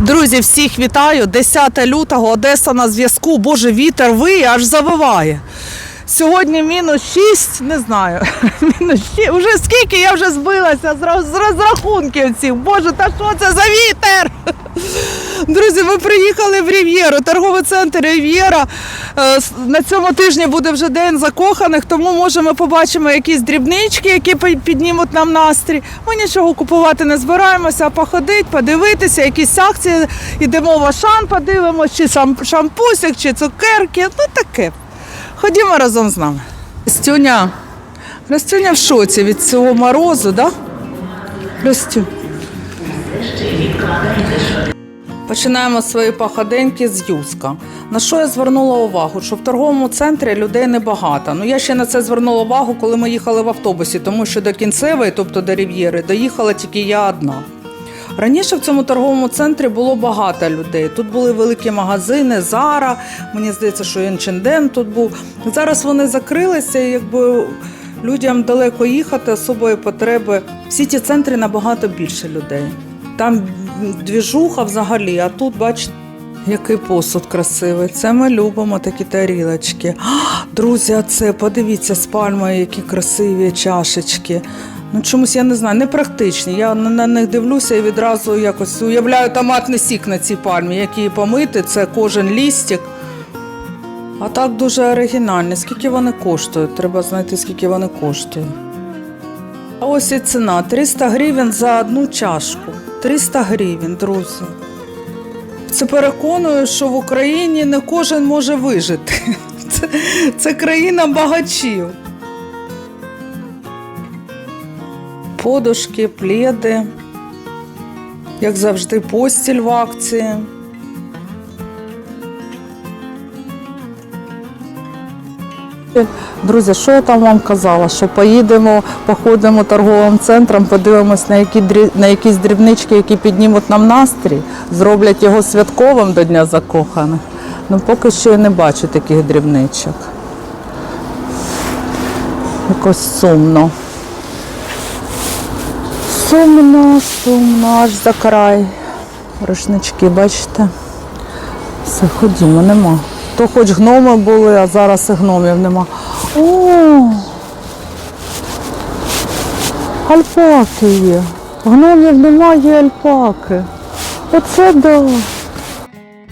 Друзі, всіх вітаю. 10 лютого, Одеса на зв'язку. Боже, вітер виє, аж завиває. Сьогодні мінус 6, не знаю. Мінус 6. Уже скільки я вже збилася з роз- з розрахунків цих. Боже, та що це за вітер? Друзі, ми приїхали в Рів'єру, торговий центр Рів'єра. Е, На цьому тижні буде вже день закоханих, тому може ми побачимо якісь дрібнички, які піднімуть нам настрій. Ми нічого купувати не збираємося, а походити, подивитися, якісь акції. Йдемо в Ашан, подивимося, чи шампусик, чи цукерки. Ну таке. Ходімо разом з нами. Ростюня, Ростюня в шоці від цього морозу? Да? Ростю. Починаємо свої походеньки з Юска. На що я звернула увагу? Що в торговому центрі людей небагато. Ну я ще на це звернула увагу, коли ми їхали в автобусі, тому що до кінцевої, тобто до Рів'єри, доїхала тільки я одна. Раніше в цьому торговому центрі було багато людей. Тут були великі магазини, Зара, мені здається, що Янченден тут був. Зараз вони закрилися, і якби людям далеко їхати, особої потреби. Всі ті центри набагато більше людей. Там двіжуха взагалі, а тут, бачите, який посуд красивий. Це ми любимо такі тарілочки. А, друзі, а це подивіться з пальмою, які красиві чашечки. Ну чомусь я не знаю, непрактичні. Я на, них дивлюся і відразу якось уявляю томатний сік на цій пальмі, як її помити, це кожен лістик. А так дуже оригінальні. Скільки вони коштують? Треба знайти, скільки вони коштують. А ось і ціна 300 гривень за одну чашку. 300 гривень, друзі. Це переконує, що в Україні не кожен може вижити. Це, це країна багачів. Подушки, пледи, як завжди, постіль в акції. Друзі, що я там вам казала? Що поїдемо, походимо торговим центром, подивимось на, які, на якісь дрібнички, які піднімуть нам настрій, зроблять його святковим до Дня закоханих. Ну, поки що я не бачу таких дрібничок. Якось сумно. Сумно, сумно, аж за край. Рушнички, бачите? Все, ходімо, нема. То хоч гноми були, а зараз і гномів нема. О! Альпаки є. Гномів немає альпаки. Оце да.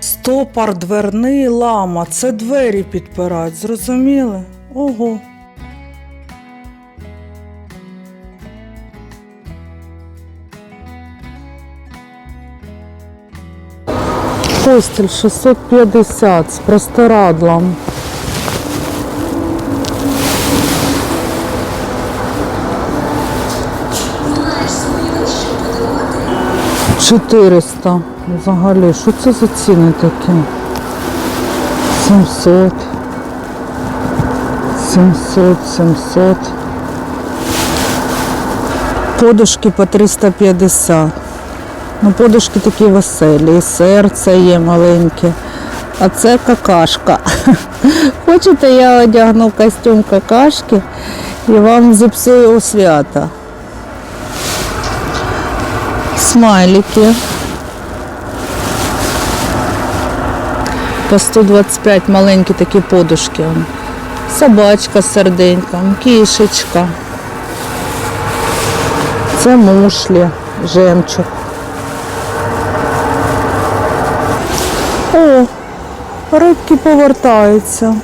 Стопар дверний лама. Це двері підпирають, зрозуміли? Ого. Постіль 650 з простирадлом. Чотириста взагалі. Що це за ціни такі? 700. 700, 700. Подушки по 350. Ну, подушки такі веселі, серце є маленьке. А це какашка. Хочете, я одягну костюм какашки і вам зіпсую свята. Смайлики. По 125 маленькі такі подушки. Собачка з серденьком, кішечка. Це мушлі, жемчуг. О, рибки повертаються.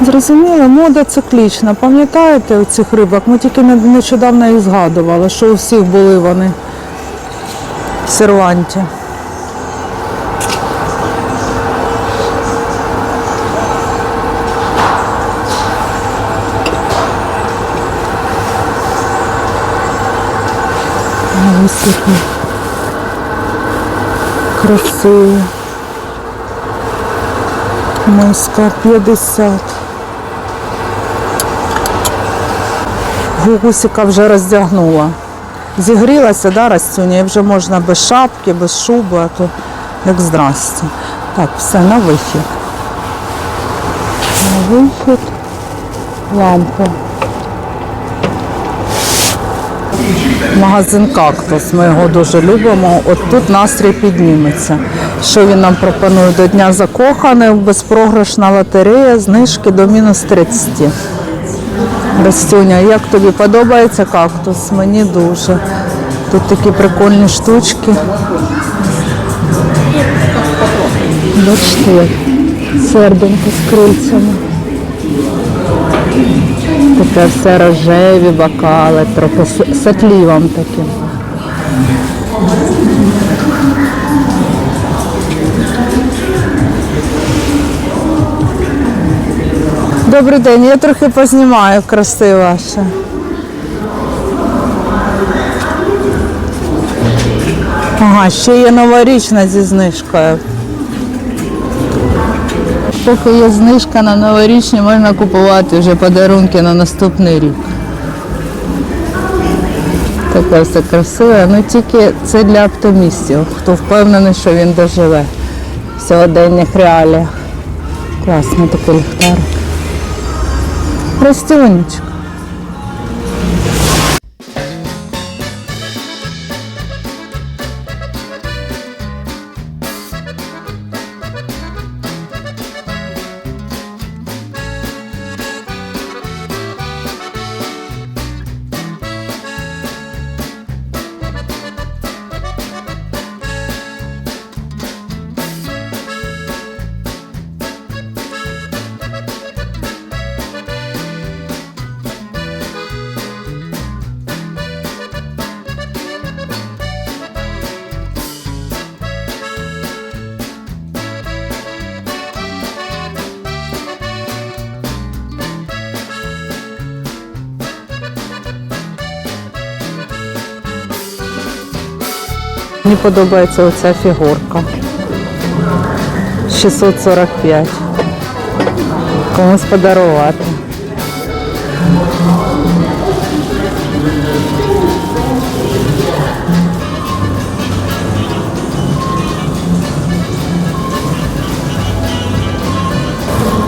Зрозуміли, мода циклічна. Пам'ятаєте цих рибок? Ми тільки не- нещодавно їх згадували, що у всіх були вони в серванті. Ось які красиві. Миска 50. Гугусика вже роздягнула. Зігрілася, да, Растюня, і вже можна без шапки, без шуби, а то як здрасте. Так, все, на вихід. На вихід. Лампа. Магазин кактус. Ми його дуже любимо. От тут настрій підніметься. Що він нам пропонує до Дня закоханих, безпрограшна лотерея, знижки до мінус 30. Ростюня, як тобі подобається кактус? Мені дуже. Тут такі прикольні штучки. Бачите, серденько з крильцями. Таке все рожеві бокали, трохи з таким. Добрий день, я трохи познімаю краси ваші. Ага, ще є новорічна зі знижкою. Поки є знижка на новорічні, можна купувати вже подарунки на наступний рік. Таке все красиве, ну тільки це для оптимістів, хто впевнений, що він доживе в сьогоденних реаліях. Класний такий ліхтарик. Ростюнечка. Мені подобається оця фігурка. 645. Комусь подарувати.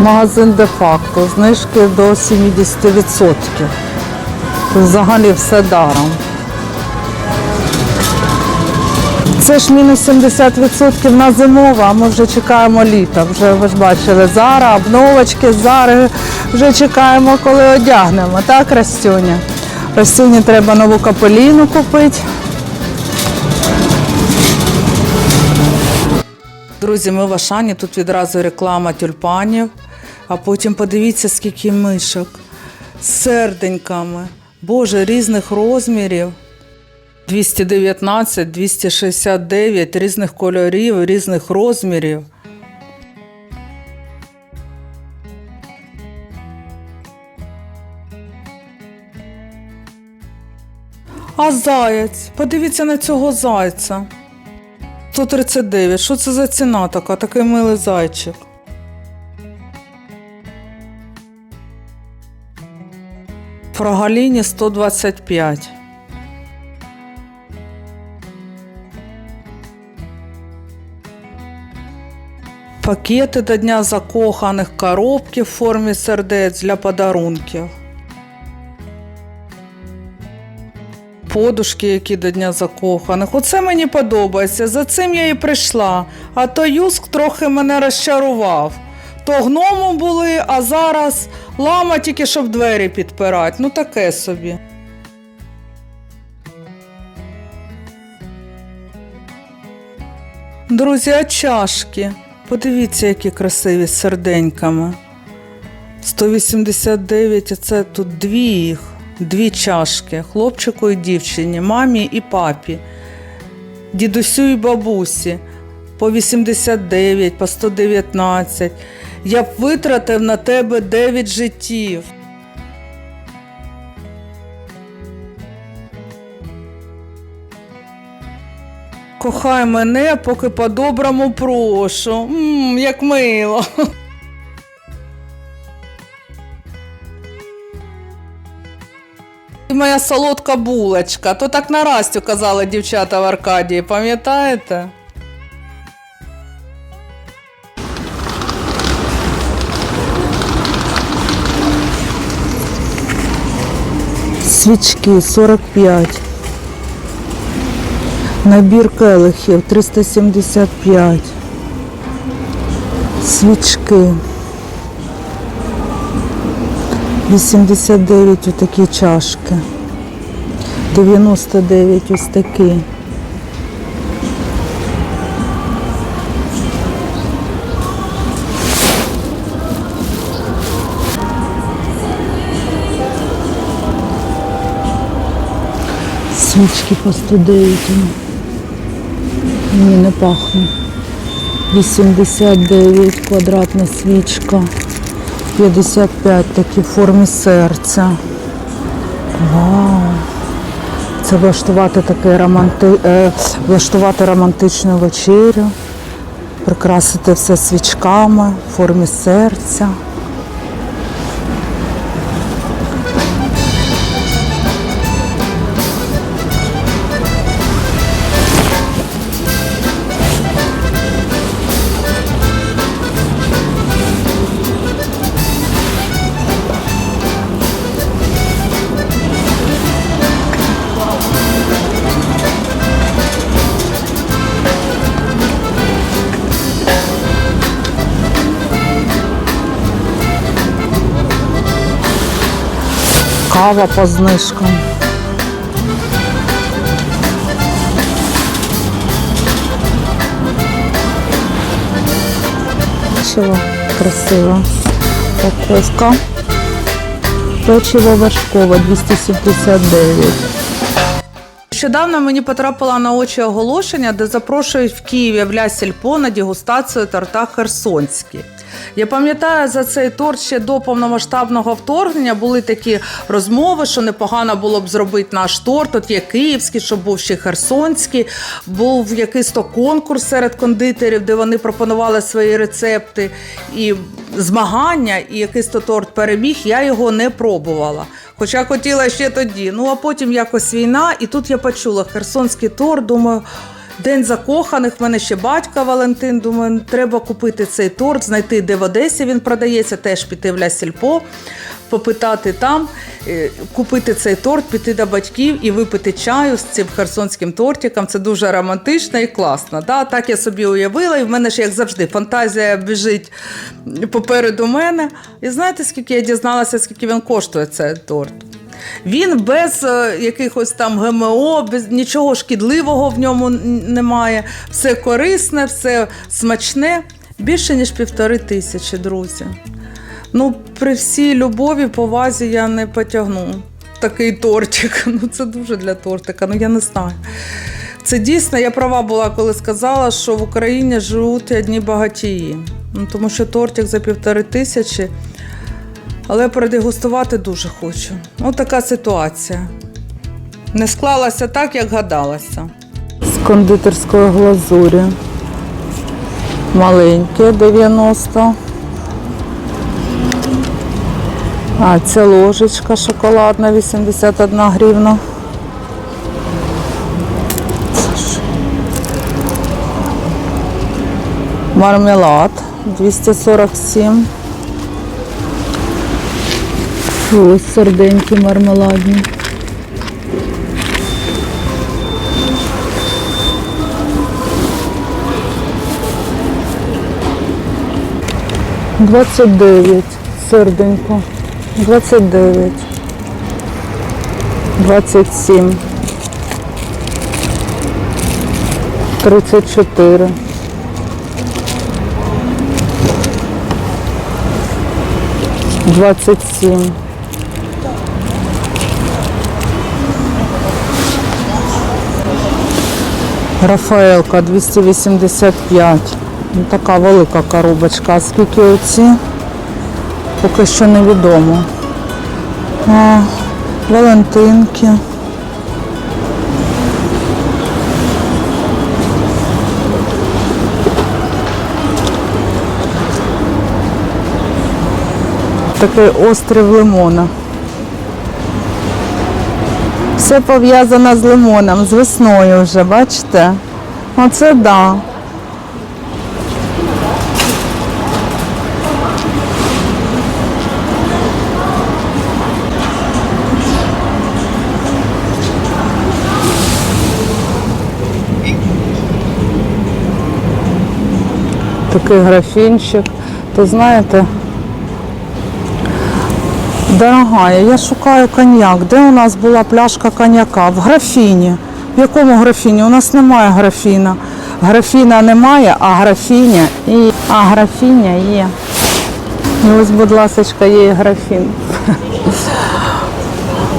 Магазин де-факто. Знижки до 70%. Взагалі все даром. Це ж мінус 70% на зимова, а ми вже чекаємо літа. Вже ви ж бачили, зара, обновочки, зари. Вже чекаємо, коли одягнемо. Так, Растюня? Растюні треба нову капеліну купити. Друзі, ми в Ашані, тут відразу реклама тюльпанів, а потім подивіться, скільки мишок з серденьками. Боже, різних розмірів. 219, 269 різних кольорів, різних розмірів. А заяць, подивіться на цього зайця. 139. Що це за ціна така? Такий милий зайчик. Фрагаліні 125. Пакети до Дня закоханих, коробки в формі сердець для подарунків. Подушки, які до Дня закоханих. Оце мені подобається. За цим я і прийшла. А то Юск трохи мене розчарував. То гномом були, а зараз лама тільки щоб двері підпирати. Ну таке собі. Друзі, а чашки. Подивіться, які красиві з серденьками. 189, а це тут дві їх, дві чашки, хлопчику і дівчині, мамі і папі, дідусю і бабусі, по 89, по 119. Я б витратив на тебе 9 життів. Кохай мене, поки по-доброму прошу. Мм, як мило. Ти моя солодка булочка. То так на Растю казали дівчата в Аркадії, пам'ятаєте? Свічки 45. Набір келихів 375. Свічки. 89 отакі чашки. 99 ось такі. Свічки по 109. Мені не пахне. 89 квадратна свічка. 55 такі в формі серця. Вау. Це влаштувати таке романти... е, влаштувати романтичну вечерю, прикрасити все свічками в формі серця. Кава по знижкам. Печиво красиво. Упаковка. Печиво вершкове 279. Нещодавно мені потрапило на очі оголошення, де запрошують в Києві в Ля Сільпо на дегустацію торта Херсонський. Я пам'ятаю за цей торт ще до повномасштабного вторгнення були такі розмови, що непогано було б зробити наш торт. От є київський, щоб був ще херсонський. Був якийсь то конкурс серед кондитерів, де вони пропонували свої рецепти і змагання, і якийсь то торт переміг. Я його не пробувала. Хоча хотіла ще тоді. Ну а потім якось війна, і тут я почула херсонський торт. Думаю. День закоханих, в мене ще батько Валентин. Думаю, треба купити цей торт, знайти, де в Одесі він продається, теж піти в Ля Сільпо, попитати там, е, купити цей торт, піти до батьків і випити чаю з цим херсонським тортиком. Це дуже романтично і класно. Да? Так я собі уявила, і в мене ж, як завжди, фантазія біжить попереду мене. І знаєте, скільки я дізналася, скільки він коштує цей торт? Він без е, якихось там ГМО, без нічого шкідливого в ньому немає. Все корисне, все смачне. Більше ніж півтори тисячі, друзі. Ну, при всій любові, повазі я не потягну такий тортик. Ну, це дуже для тортика, ну я не знаю. Це дійсно, я права була, коли сказала, що в Україні живуть одні багатії. Ну, тому що тортик за півтори тисячі. Але продегустувати дуже хочу. Ось така ситуація. Не склалася так, як гадалася. З кондитерської глазурі. Маленьке 90. А, це ложечка шоколадна 81 гривна. Мармелад 247. Ось серденькі мармеладні. Двадцять дев'ять серденько. Двадцять дев'ять. Двадцять сім. Тридцять чотири. Двадцять сім. Рафаелка 285. Ну, така велика коробочка. А скільки оці? Поки що невідомо. А, Валентинки. Такий острів лимона. Все пов'язано з лимоном, з весною вже, бачите? Оце так. Да. Такий графінчик, то знаєте, дорогая, я шукаю коньяк. Де у нас була пляшка коньяка? В графіні. В якому графіні? У нас немає графіна. Графіна немає, а графіня і а графіня є. І ось, будь ласка, є графін.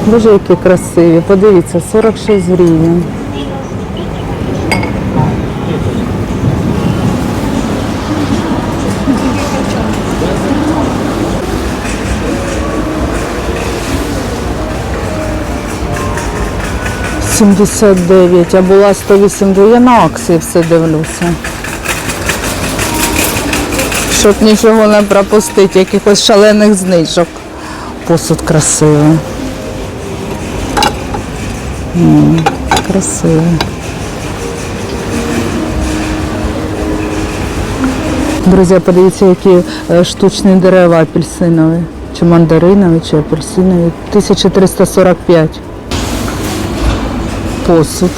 Боже, які красиві. Подивіться, 46 гривень. Сімдесят дев'ять, а була 180, я на акції все дивлюся. Щоб нічого не пропустити, якихось шалених знижок. Посуд красивий. М, Красивий. Друзі, подивіться, які е, штучні дерева апельсинові. Чи мандаринові, чи апельсинові. 1345. Посуд.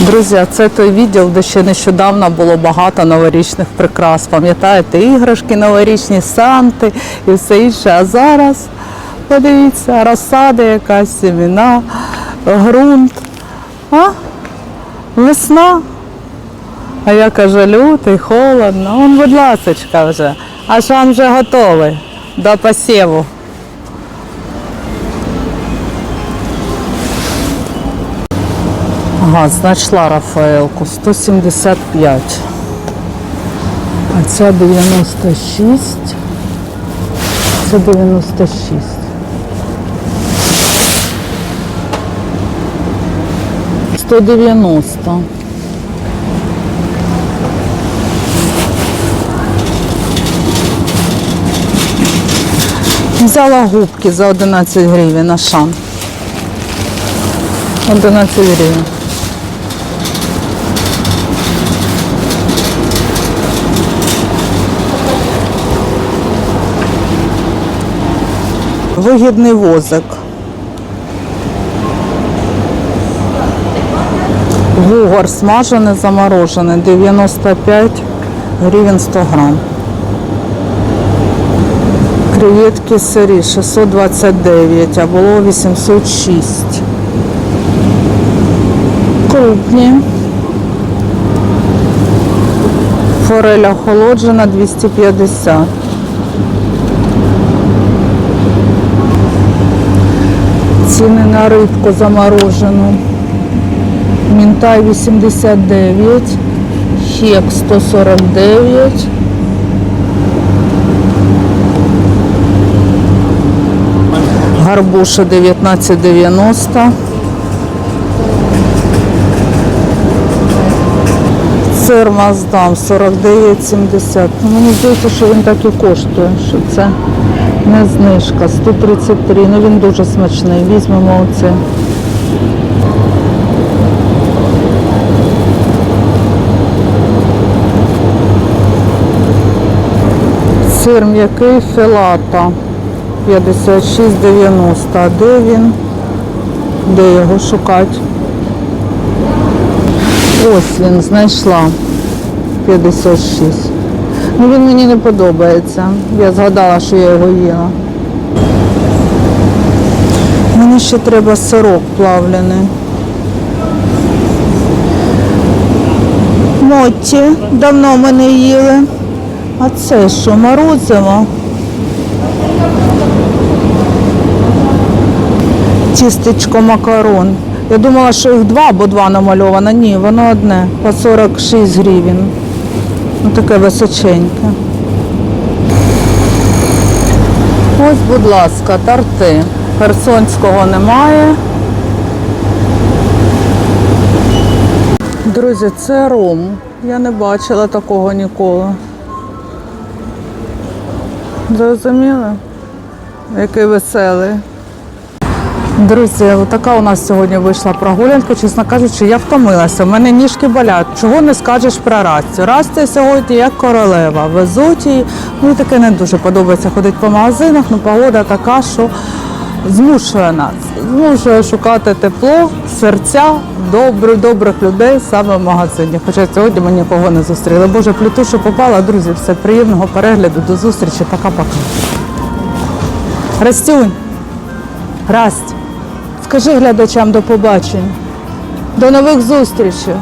Друзі, це той відділ, де ще нещодавно було багато новорічних прикрас. Пам'ятаєте, іграшки новорічні, санти і все інше. А зараз, подивіться, розсада якась, семена, ґрунт. А? Весна. А я кажу, лютий, холодно. Он, будь ласочка вже. Аж вам вже готовий до посіву. Ага, знайшла Рафаелку 175. А ця 96. Це 96. Сто дев'яносто. Взяла губки за 11 гривень на шан. 11 гривень. Вигідний возик. Вугор смажений, заморожений, 95 гривень 100 грам. Креветки сирі 629, а було 806. Крупні. Форель охолоджена 250. Ціни на рибку заморожену. Мінтай 89, хек 149. Гарбуша 19,90. Сир Маздам 49,70. Ну, Мені здається, що він так і коштує, що це не знижка. 133. Ну він дуже смачний. Візьмемо оце. Сир м'який філата 56,90. А де він? Де його шукати? Ось він знайшла 56. Ну він мені не подобається. Я згадала, що я його їла. Мені ще треба сирок плавлений. Мотті, давно ми не їли. А це що, морозиво? Тістечко макарон. Я думала, що їх два, бо два намальовано. Ні, воно одне. По 46 гривень. Ну таке височеньке. Ось, будь ласка, торти. Херсонського немає. Друзі, це ром. Я не бачила такого ніколи. Зрозуміли? Який веселий. Друзі, така у нас сьогодні вийшла прогулянка. Чесно кажучи, я втомилася. У мене ніжки болять. Чого не скажеш про Растю? Растя сьогодні як королева. Везуть її. Мені таке не дуже подобається ходити по магазинах. Ну погода така, що змушує нас. Змушує шукати тепло, серця, добрих, добрих людей саме в магазині. Хоча сьогодні ми нікого не зустріли. Боже, пліту, що попала, друзі, все приємного перегляду. До зустрічі. Пока-пока. Растюнь. Расть, скажи глядачам до побачення. До нових зустрічей.